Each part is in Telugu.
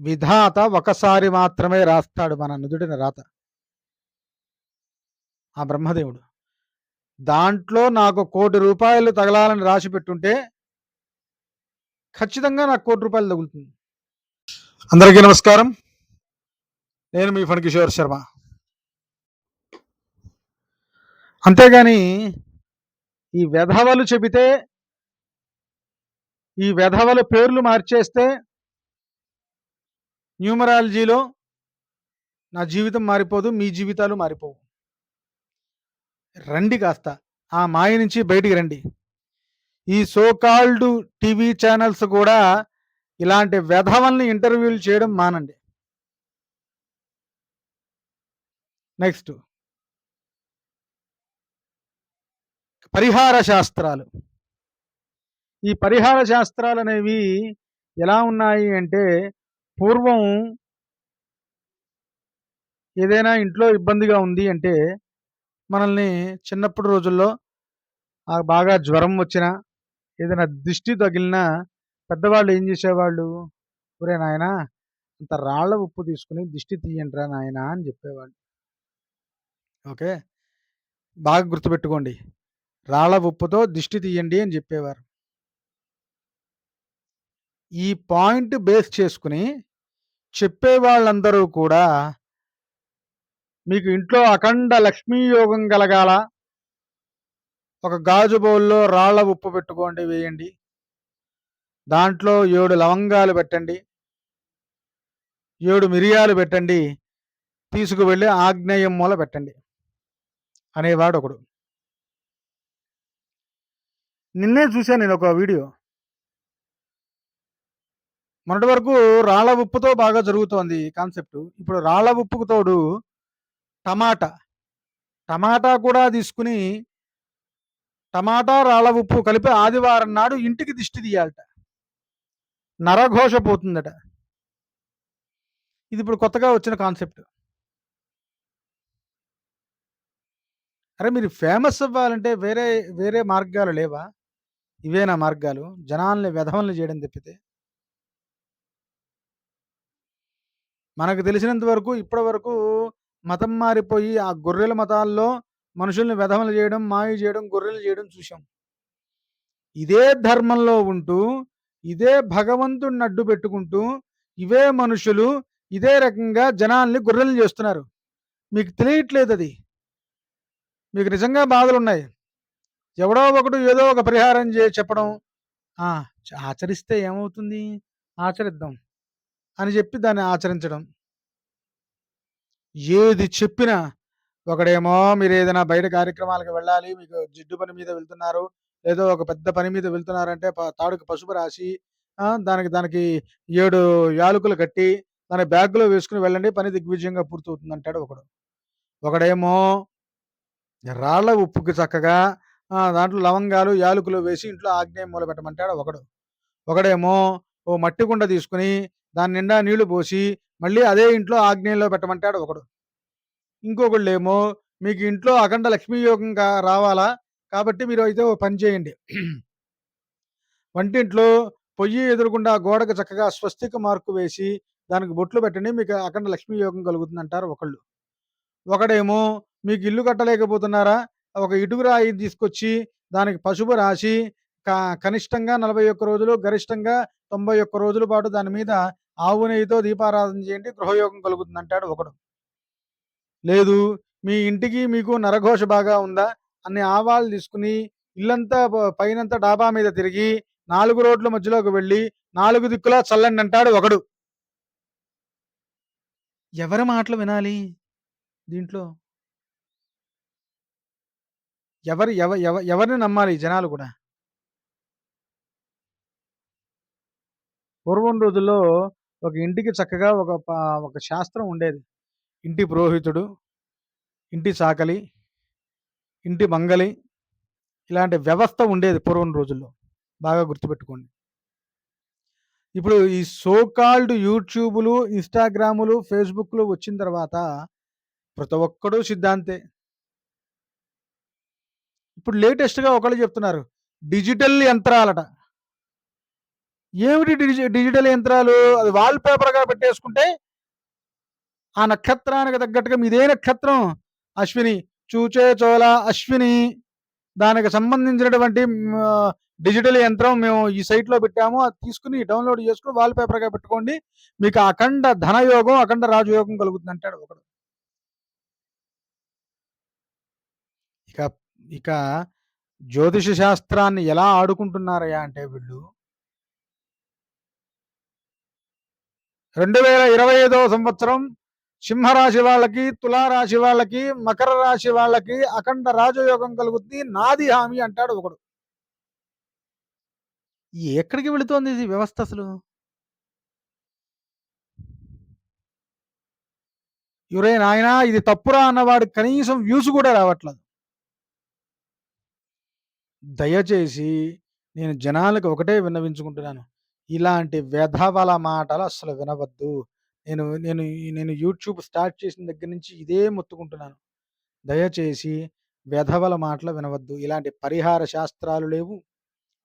విధాత ఒకసారి మాత్రమే రాస్తాడు మన నుదుడిన రాత. ఆ బ్రహ్మదేవుడు. దాంట్లో నాకు కోటి రూపాయలు తగలాలని రాసి పెట్టుంటే ఖచ్చితంగా నాకు కోటి రూపాయలు తగులుతుంది. అందరికీ నమస్కారం. నేను మీ ఫణికిషోర్ శర్మ. అంతేగాని ఈ వెధవలు చెబితే ఈ వెధవల పేర్లు మార్చేస్తే న్యూమరాలజీలో నా జీవితం మారిపోదు మీ జీవితాలు మారిపోవు. రండి కాస్త ఆ మాయ నుంచి బయటికి రండి. ఈ సోకాల్డ్ టీవీ ఛానల్స్ కూడా ఇలాంటి వెధవల్ని ఇంటర్వ్యూలు చేయడం మానండి. నెక్స్ట్. పరిహార శాస్త్రాలు. ఈ పరిహార శాస్త్రాలు అనేవి ఎలా ఉన్నాయి అంటే పూర్వం ఏదైనా ఇంట్లో ఇబ్బందిగా ఉంది అంటే మనల్ని చిన్నప్పటి రోజుల్లో బాగా జ్వరం వచ్చినా ఏదైనా దిష్టి తగిలినా పెద్దవాళ్ళు ఏం చేసేవాళ్ళు? ఒరే నాయన అంత రాళ్ళ ఉప్పు తీసుకుని దిష్టి తీయండిరా నాయన అని చెప్పేవాళ్ళు. ఓకే? బాగా గుర్తుపెట్టుకోండి. రాళ్ళ ఉప్పుతో దిష్టి తీయండి అని చెప్పేవారు. ఈ పాయింట్ బేస్ చేసుకుని చెప్పే వాళ్ళందరూ కూడా మీకు ఇంట్లో అఖండ లక్ష్మీ యోగం కలగాల. ఒక గాజు బౌల్లో రాళ్ళ ఉప్పు పెట్టుకోండి వేయండి. దాంట్లో ఏడు లవంగాలు పెట్టండి. ఏడు మిరియాలు పెట్టండి. తీసుకువెళ్ళి ఆగ్నేయం మూల పెట్టండి అనేవాడు ఒకడు నిన్నే చూశాను నేను ఒక వీడియో. మొన్నటి వరకు రాళ్ళ ఉప్పుతో బాగా జరుగుతోంది కాన్సెప్ట్. ఇప్పుడు రాళ్ళ ఉప్పుకు తోడు టమాటా. టమాటా కూడా తీసుకుని టమాటా రాళ్ళ ఉప్పు కలిపి ఆదివారం నాడు ఇంటికి దిష్టి తీయాలట. నరఘోష పోతుందట. ఇది ఇప్పుడు కొత్తగా వచ్చిన కాన్సెప్ట్. అరే మీరు ఫేమస్ అవ్వాలంటే వేరే వేరే మార్గాలు లేవా? ఇవేనా మార్గాలు? జనాల్ని వెధవల్ని చేయడం తప్పితే. మనకు తెలిసినంత వరకు ఇప్పటి వరకు మతం మారిపోయి ఆ గొర్రెల మతాల్లో మనుషుల్ని వెధవలు చేయడం మాయ చేయడం గొర్రెలు చేయడం చూసాం ఇదే ధర్మంలో ఉంటూ ఇదే భగవంతుడిని అడ్డు పెట్టుకుంటూ ఇవే మనుషులు ఇదే రకంగా జనాల్ని గొర్రెలు చేస్తున్నారు. మీకు తెలియట్లేదు అది. మీకు నిజంగా బాధలు ఉన్నాయి. ఎవడో ఒకడు ఏదో ఒక పరిహారం చే చెప్పడం. ఆచరిస్తే ఏమవుతుంది? ఆచరిద్దాం. అని చెప్పి దాన్ని ఆచరించడం. ఏది చెప్పినా ఒకడేమో మీరు ఏదైనా బయట కార్యక్రమాలకు వెళ్ళాలి మీకు జిడ్డు పని మీద వెళ్తున్నారు ఏదో ఒక పెద్ద పని మీద వెళ్తున్నారంటే తాడుకు పసుపు రాసి దానికి దానికి ఏడు యాలకులు కట్టి దాని బ్యాగ్లో వేసుకుని వెళ్ళండి పని దిగ్విజయంగా పూర్తవుతుంది అంటాడు ఒకడు. ఒకడేమో రాళ్ళ ఉప్పుకి చక్కగా దాంట్లో లవంగాలు యాలకులు వేసి ఇంట్లో ఆగ్నేయం మూల పెట్టమంటాడు ఒకడు. ఒకడేమో ఓ మట్టి కుండ తీసుకుని దాని నిండా నీళ్ళు పోసి మళ్ళీ అదే ఇంట్లో ఆగ్నేయంలో పెట్టమంటాడు ఒకడు. ఇంకొకళ్ళేమో మీకు ఇంట్లో అఖండ లక్ష్మీ యోగం కా రావాలా? కాబట్టి మీరు అయితే ఓ పని చేయండి. వంటింట్లో పొయ్యి ఎదురుకుండా గోడకు చక్కగా స్వస్తిక మార్కు వేసి దానికి బొట్లు పెట్టండి మీకు అఖండ లక్ష్మీ యోగం కలుగుతుంది అంటారు ఒకళ్ళు. ఒకడేమో మీకు ఇల్లు కట్టలేకపోతున్నారా? ఒక ఇటుకు రాయి తీసుకొచ్చి దానికి పసుపు రాసి కనిష్టంగా నలభై ఒక్క రోజులు గరిష్టంగా తొంభై ఒక్క రోజుల పాటు దాని మీద ఆవు నెయ్యితో దీపారాధన చేయండి గృహయోగం కలుగుతుంది అంటాడు ఒకడు. లేదు మీ ఇంటికి మీకు నరఘోష బాగా ఉందా? అన్ని ఆవాలు తీసుకుని ఇల్లంతా పైనంతా డాబా మీద తిరిగి నాలుగు రోడ్ల మధ్యలోకి వెళ్ళి నాలుగు దిక్కులా చల్లండి అంటాడు ఒకడు. ఎవరి మాటలు వినాలి దీంట్లో? ఎవరు ఎవ ఎవ- ఎవరిని నమ్మాలి జనాలు కూడా? పూర్వం రోజుల్లో ఒక ఇంటికి చక్కగా ఒక ప- ఒక శాస్త్రం ఉండేది. ఇంటి పురోహితుడు ఇంటి చాకలి ఇంటి మంగలి ఇలాంటి వ్యవస్థ ఉండేది పూర్వం రోజుల్లో. బాగా గుర్తుపెట్టుకోండి. ఇప్పుడు ఈ సోకాల్డ్ యూట్యూబులు ఇన్స్టాగ్రాములు ఫేస్బుక్లు వచ్చిన తర్వాత ప్రతి ఒక్కడు సిద్ధాంతే. ఇప్పుడు లేటెస్ట్గా ఒకళ్ళు చెప్తున్నారు డిజిటల్ యంత్రాలట. ఏమిటి డిజిటల్ యంత్రాలు? అది వాల్ పేపర్‌గా పెట్టేసుకుంటే ఆ నక్షత్రానికి తగ్గట్టుగా మీదే నక్షత్రం అశ్విని. చూచే చోళ అశ్విని. దానికి సంబంధించినటువంటి డిజిటల్ యంత్రం మేము ఈ సైట్‌లో పెట్టాము. అది తీసుకొని డౌన్‌లోడ్ చేసుకుని వాల్ పేపర్‌గా పెట్టుకోండి. మీకు అఖండ ధనయోగం, అఖండ రాజయోగం కలుగుతుందంటాడు ఒకడు. ఇక ఇక జ్యోతిష శాస్త్రాన్ని ఎలా ఆడుకుంటున్నారయ్యా అంటే వీళ్ళు 2025 సంవత్సరం సింహరాశి వాళ్ళకి, తులారాశి వాళ్ళకి, మకర రాశి వాళ్ళకి అఖండ రాజయోగం కలుగుద్ది. నాది హామీ అంటాడు ఒకడు. ఎక్కడికి వెళుతోంది ఇది వ్యవస్థ అసలు? ఒరేయ్ నాయనా! ఇది తప్పురా అన్నవాడికి కనీసం వ్యూస్ కూడా రావట్లేదు. దయచేసి నేను జనాలకు ఒకటే విన్నవించుకుంటున్నాను. ఇలాంటి వెధవల మాటలు అస్సలు వినవద్దు. నేను నేను నేను యూట్యూబ్ స్టార్ట్ చేసిన దగ్గర నుంచి ఇదే మొత్తుకుంటున్నాను. దయచేసి వెధవల మాటలు వినవద్దు. ఇలాంటి పరిహార శాస్త్రాలు లేవు.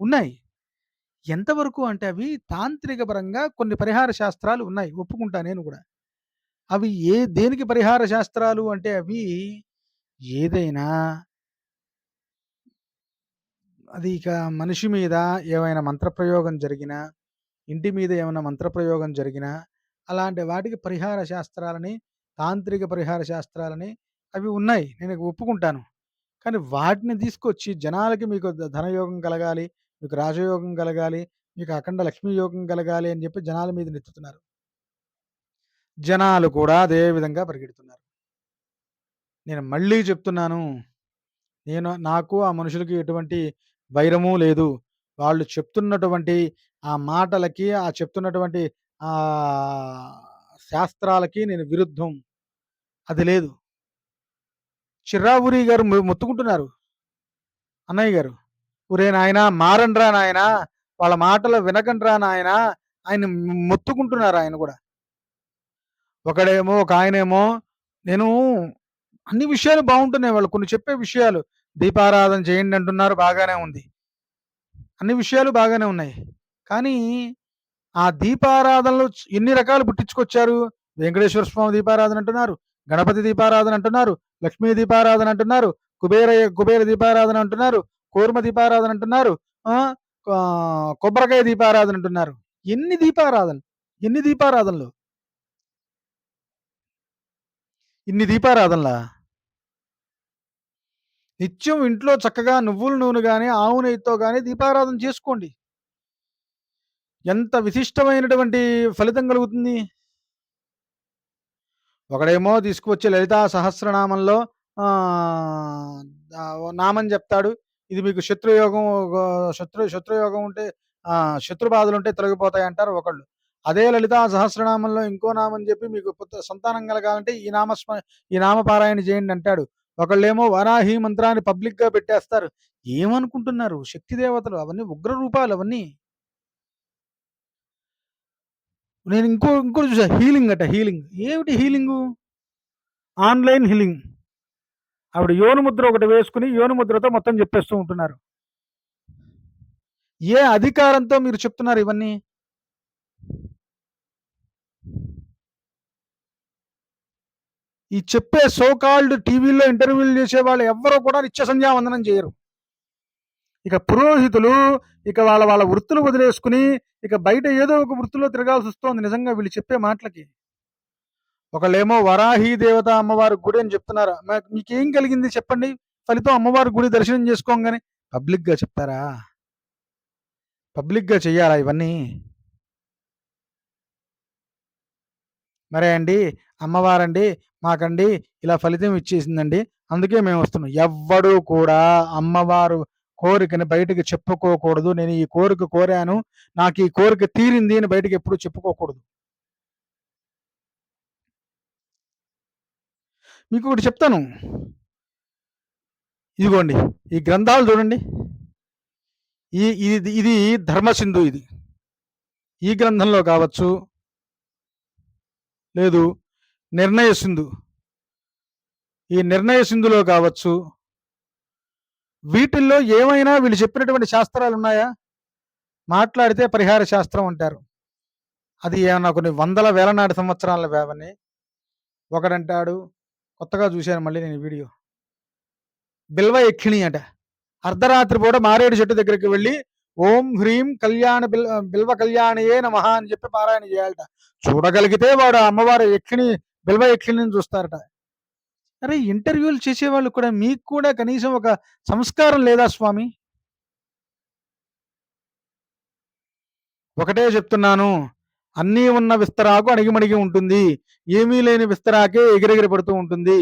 ఉన్నాయి. ఎంతవరకు అంటే అవి తాంత్రిక పరంగా కొన్ని పరిహార శాస్త్రాలు ఉన్నాయి. ఒప్పుకుంటా నేను కూడా అవి ఏ దేనికి పరిహార శాస్త్రాలు అంటే అవి ఏదైనా అది ఇక మనిషి మీద ఏమైనా మంత్రప్రయోగం జరిగినా, ఇంటి మీద ఏమైనా మంత్రప్రయోగం జరిగినా, అలాంటి వాటికి పరిహార శాస్త్రాలని, తాంత్రిక పరిహార శాస్త్రాలని అవి ఉన్నాయి. నేను ఒప్పుకుంటాను. కానీ వాటిని తీసుకొచ్చి జనాలకి మీకు ధనయోగం కలగాలి, మీకు రాజయోగం కలగాలి, మీకు అఖండ లక్ష్మీ యోగం కలగాలి అని చెప్పి జనాల మీద నెత్తుతున్నారు. జనాలు కూడా అదే విధంగా పరిగెడుతున్నారు. నేను మళ్ళీ చెప్తున్నాను. నేను నాకు ఆ మనుషులకి ఎటువంటి వైరము లేదు. వాళ్ళు చెప్తున్నటువంటి ఆ మాటలకి, ఆ చెప్తున్నటువంటి ఆహ్, శాస్త్రాలకి నేను విరుద్ధం. అది లేదు. చిర్రావూరి గారు మొ మొత్తుకుంటున్నారు. అన్నయ్య గారు. "ఒరేయ్ నాయనా మారండ్రా నాయనా! వాళ్ళ మాటలు వినకండ్రా నాయనా!" ఆయన మొ మొత్తుకుంటున్నారు ఆయన గూడా. ఒకడేమో ఒకాయనేమో నేను అన్ని విషయాలు బావుంటున్నాయి వాళ్ళు కొన్ని చెప్పే విషయాలు. దీపారాధన చేయండి అంటున్నారు బాగానే ఉంది. అన్ని విషయాలు బాగానే ఉన్నాయి. కానీ ఆ దీపారాధనలు ఎన్ని రకాలు పుట్టించుకొచ్చారు. వెంకటేశ్వర స్వామి దీపారాధన అంటున్నారు. గణపతి దీపారాధన అంటున్నారు. లక్ష్మీ దీపారాధన అంటున్నారు. కుబేర కుబేర దీపారాధన అంటున్నారు. కూర్మ దీపారాధన అంటున్నారు. కొబ్బరికాయ దీపారాధన అంటున్నారు. ఎన్ని దీపారాధనలు? ఎన్ని దీపారాధనలు? ఇన్ని దీపారాధనలా? నిత్యం ఇంట్లో చక్కగా నువ్వుల నూనె కానీ ఆవు నెయ్యితో కానీ దీపారాధన చేసుకోండి. ఎంత విశిష్టమైనటువంటి ఫలితం కలుగుతుంది. ఒకడేమో తీసుకువచ్చి లలితా సహస్రనామంలో నామం చెప్తాడు ఇది మీకు శత్రుయోగం శత్రు శత్రుయోగం ఉంటే ఆహ్, ఉంటే తొలగిపోతాయి అంటారు ఒకళ్ళు. అదే లలితా సహస్రనామంలో ఇంకో నామం చెప్పి మీకు సంతానం కలగాలంటే ఈ నామస్మ ఈ నామపారాయణ చేయండి అంటాడు. ఒకళ్ళేమో వరాహి మంత్రాన్ని పబ్లిక్‌గా పెట్టేస్తారు. ఏమనుకుంటున్నారు? శక్తి దేవతలు అవన్నీ ఉగ్ర రూపాలు అవన్నీ. నేను ఇంకో ఇంకోటి చూసా హీలింగ్ అట హీలింగ్. ఏమిటి హీలింగు? Online healing. ఆవిడ యోనిముద్ర ఒకటి వేసుకుని యోనిముద్రతో మొత్తం చెప్పేస్తూ ఉంటున్నారు. ఏ అధికారంతో మీరు చెప్తున్నారు ఇవన్నీ? ఈ చెప్పే సోకాల్డ్ టీవీలో ఇంటర్వ్యూలు చేసే వాళ్ళు ఎవ్వరు కూడా నిత్య సంధ్యావందనం చేయరు. ఇక పురోహితులు ఇక వాళ్ళ వాళ్ళ వృత్తులు వదిలేసుకుని ఇక బయట ఏదో ఒక వృత్తిలో తిరగాల్సి వస్తోంది నిజంగా వీళ్ళు చెప్పే మాటలకి. ఒకళ్ళేమో వరాహి దేవత అమ్మవారి గుడి అని చెప్తున్నారు. మీకేం కలిగింది చెప్పండి? ఫలితం అమ్మవారి గుడి దర్శనం చేసుకోగానే పబ్లిక్‌గా చెప్తారా? పబ్లిక్‌గా చెయ్యాలా ఇవన్నీ? మరే అండి అమ్మవారండి మాకండి ఇలా ఫలితం ఇచ్చేసిందండి. అందుకే మేము వస్తున్నాం ఎవ్వడు కూడా అమ్మవారు కోరికని బయటకి చెప్పుకోకూడదు. నేను ఈ కోరిక కోరాను. నాకు ఈ కోరిక తీరింది అని బయటకు ఎప్పుడు చెప్పుకోకూడదు. మీకు ఒకటి చెప్తాను. ఇదిగోండి ఈ గ్రంథాలు చూడండి. ఈ ఇది ఇది ధర్మసింధు ఇది. ఈ గ్రంథంలో కావచ్చు లేదు నిర్ణయ సింధు. ఈ నిర్ణయ సింధులో కావచ్చు వీటిల్లో ఏమైనా వీళ్ళు చెప్పినటువంటి శాస్త్రాలు ఉన్నాయా మాట్లాడితే పరిహార శాస్త్రం అంటారు. అది ఏమన్నా కొన్ని వందల వేల నాటి సంవత్సరాల వేవని ఒకడంటాడు కొత్తగా చూశాను మళ్ళీ నేను వీడియో. బిల్వ యక్షిణి అట. అర్ధరాత్రి పూట మారేడు చెట్టు దగ్గరికి వెళ్ళి ఓం హ్రీం కళ్యాణ బిల్ బిల్వ కళ్యాణయే నమహ అని చెప్పి పారాయణ చేయాలట. చూడగలిగితే వాడు ఆ అమ్మవారి యక్షిణి బిల్వ యక్షిణిని చూస్తారట. అరే! ఇంటర్వ్యూలు చేసేవాళ్ళు కూడా మీకు కూడా కనీసం ఒక సంస్కారం లేదా స్వామి? ఒకటే చెప్తున్నాను. అన్నీ ఉన్న విస్తరాకు అణిగిమణిగి ఉంటుంది. ఏమీ లేని విస్తరాకే ఎగిరెగిరి పడుతూ ఉంటుంది.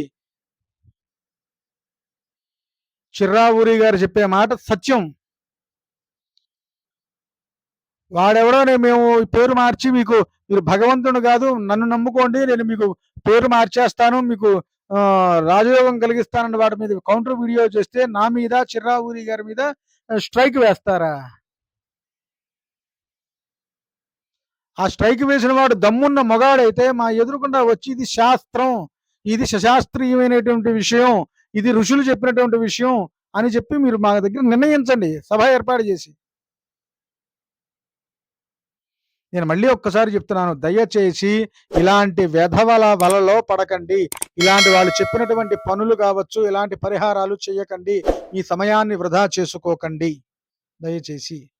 చిర్రావూరి గారు చెప్పే మాట సత్యం. వాడెవడో నేను మేము పేరు మార్చి మీకు మీరు భగవంతుడు కాదు నన్ను నమ్ముకోండి నేను మీకు పేరు మార్చేస్తాను. మీకు రాజయోగం కలిగిస్తానన్న వాటి మీద కౌంటర్ వీడియో చేస్తే నా మీద చిర్రావూరి గారి మీద స్ట్రైక్ వేస్తారా? ఆ స్ట్రైక్ వేసిన వాడు దమ్మున్న మగాడైతే మా ఎదురుగుండా వచ్చి ఇది శాస్త్రం. ఇది సశాస్త్రీయమైనటువంటి విషయం. ఇది ఋషులు చెప్పినటువంటి విషయం అని చెప్పి మీరు మా దగ్గర నిర్ణయించండి. సభ ఏర్పాటు చేసి. నేను మళ్ళీ ఒక్కసారి చెప్తున్నాను. దయచేసి ఇలాంటి వెధవల వలలో పడకండి. ఇలాంటి వాళ్ళు చెప్పినటువంటి పనులు కావచ్చు, ఇలాంటి పరిహారాలు చేయకండి. మీ సమయాన్ని వృధా చేసుకోకండి. దయచేసి.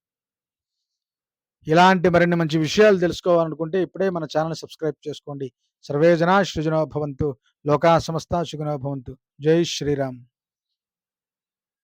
ఇలాంటి మరిన్ని మంచి విషయాలు తెలుసుకోవాలనుకుంటే ఇప్పుడే మన ఛానల్ సబ్స్క్రైబ్ చేసుకోండి. సర్వేజన సృజనోభవంతు లోకా సమస్తా సుఖినో భవంతు. జై శ్రీరామ్.